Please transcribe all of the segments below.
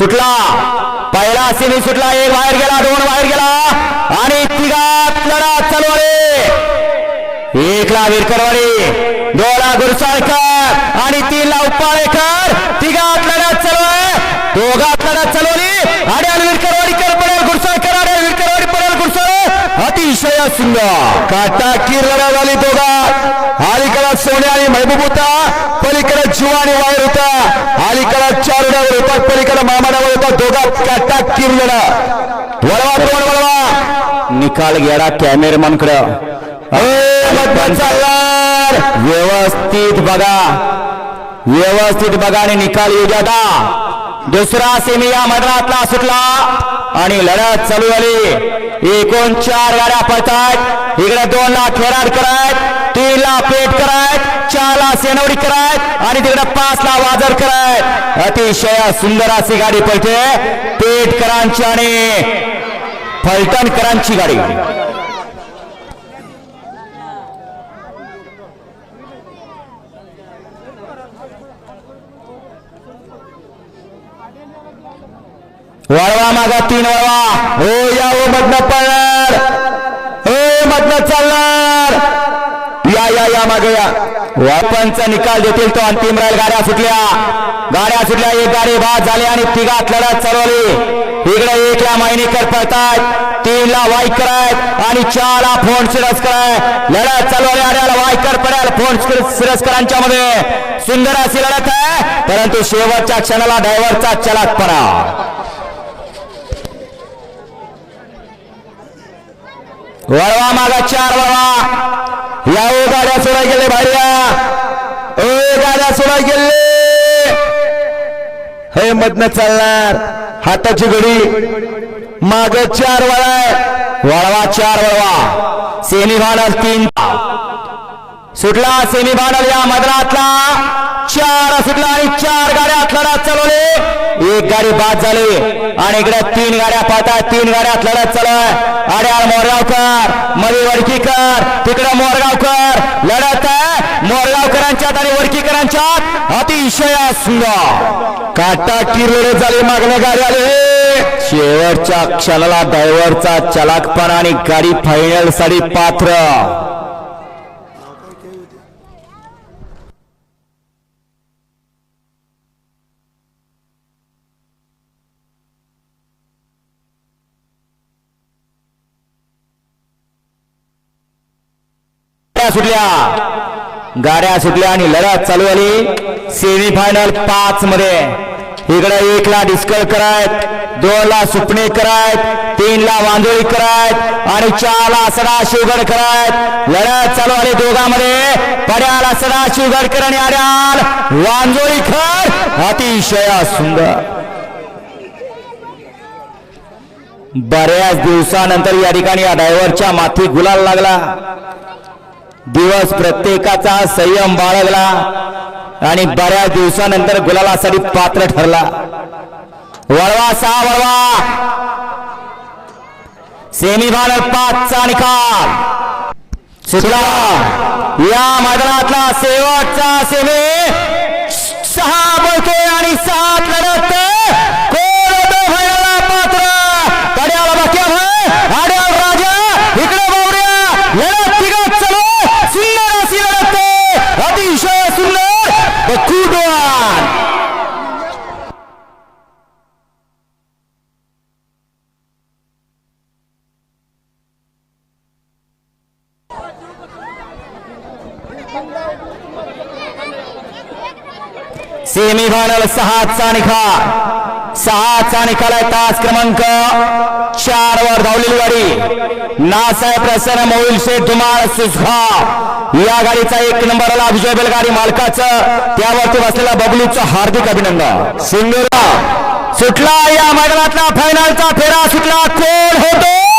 सुटला. पहिला सेमी सुटला. एक बाहेर गेला दोन बाहेर गेला. आणि तिघात लढा चालवले एकला विरकरवाडी दोला गुरसाळकर आणि तीनला उपाळेकर तिघात लढा चालू आहे. दोघात लढत चालवली आड्याल विरकरवाडीकर पडेल गुरसाळकर आड्याल विरकरवाडी पडेल गुरसाळ अतिशय काटा की लढा झाली दोघात अलीकडे सोने आणि महबूब होता पलीकडे जीव आणि वायर होता अलीकडे चार उड्यावर होता पलीकडे मामाडावर होता दोघात काटा की लढा वळवा दोन वळवा. निकाल गेला कॅमेरामॅनकडे व्यवस्थित बघा. व्यवस्थित बघा आणि निकाल येऊ द्या दुसरा सेमी या मैदानातला सुटला आणि लढत चालू झाली. एकूण चार गाड्या पळतात इकडे दोन ला खेराड करायत तीन ला पेट करायत चार ला सेनवडी करायत आणि तिकडे पाच ला वाजर करायत. अतिशय सुंदर अशी गाडी पळते. पेटकरांची आणि फलटणकरांची गाडी. वळवा मागा तीन वळवा. हो या हो मधनं पळणार. हो मधनं चालणार. या या या मागे या. वापनचा निकाल देतील तो अंतिम राहील. गाड्या सुटल्या. गाड्या सुटल्या. एक गाडी बाद झाली आणि तिघात लढत चालवली. इकडे एकला मायनीकर पळतायत. तीनला वाईकर आहेत आणि चारला फोन सिरस कराय लढत चालवली आड्याला वाईकर पडेल. फोन सिरस्करांच्या मध्ये. सुंदर अशी लढत आहे. परंतु शेवटच्या क्षणाला ड्रायव्हरचा चलाकपणा वळवा मागा चार वळवा. या ओ गाड्या सोडा गेले भाड्या. ओ गाड्या सोडा गेले. हे मधनं चालणार. हाताची घडी. माग चार वळाय वळवा चार वळवा. सेमी फायनल तीन. सुटला सेमी फायनल या मद्रातला चार सुटला आणि चार गाड्या लढत चालवले. एक गाडी बाद झाली. आणि इकडे तीन गाड्या पाहतात तीन गाड्यात लढत चालू आहे. आड्याळ मोरगावकरमध्ये वडकीकर तिकडे मोरगावकर. लढत आहे. मोरगावकरांच्यात आणि वडकीकरांच्यात. अतिशय सुंदर. काटा किरले झाले. मागण्या गाडी आले. शेवटच्या क्षणाला ड्रायव्हरचा चलाकपणा आणि गाडी फायनलसाठी पात्र. गाड्या सुटल्या. गाड्या सुटल्या आणि लढत चालू झाली. सेमी फायनल पाच मध्ये. इकडे एक ला डिस्कल करायत दोन ला सुपणे करायत तीन ला वांदोळी करायत आणि चार ला सडा शिवगड करायत. लढत चालू झाली दोघांमध्ये. पड्याला सडा शिवगडकर आणि आड्याल. वांजोळीकर अतिशय सुंदर. बऱ्याच दिवसानंतर या ठिकाणी या ड्रायव्हरच्या माथी गुलाल लागला. दिवस प्रत्येकाचा संयम बाळगला आणि बऱ्याच दिवसानंतर गुलालासाठी पात्र ठरला. वळवा सा वळवा. सेमी फायनल पाचचा निकाल. सुटला. या मैदानातला शेवटचा सेमी. सहा बळके आणि सात लढत. सेमी फायनल सहाचा निकाल सहाचा निकाल आहे तास क्रमांक चार वर धावलेली गाडी. नासाहेब प्रसन्न मोहिल शेठ धुमाळ सुसगाव या गाडीचा एक नंबरला अभिजय बैलगाडी मालकाचं. त्यावरती बसलेला बबलूचं हार्दिक अभिनंदन. सुंदर सुटला या मैदानातला फायनलचा फेरा सुटला. कोण होतो?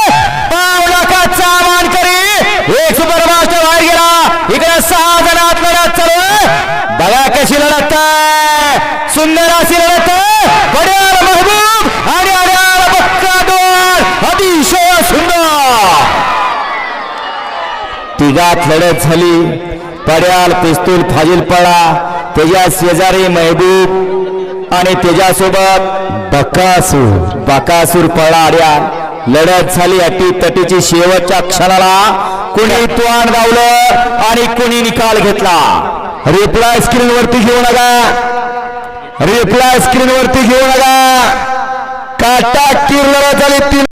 सहा जण आत लढत चालू बघा कशी लढत सुंदर अशी लढत आहे महबूब आणि अड्याल बक्का दोन अतिशय सुंदर तिघात लढत झाली पड्याल पिस्तूल फाजील पडा त्याच्या शेजारी महबूब आणि त्याच्यासोबत बकासूर बकासूर पळा आड्या लढत झाली अटी तटीची शेवटच्या क्षणाला. कुणी तुआण गावलं आणि कुणी निकाल घेतला. रिप्लाय स्क्रीन वरती घेऊ नका. रिप्लाय स्क्रीन वरती घेऊ नका. काटा किर झाली तीन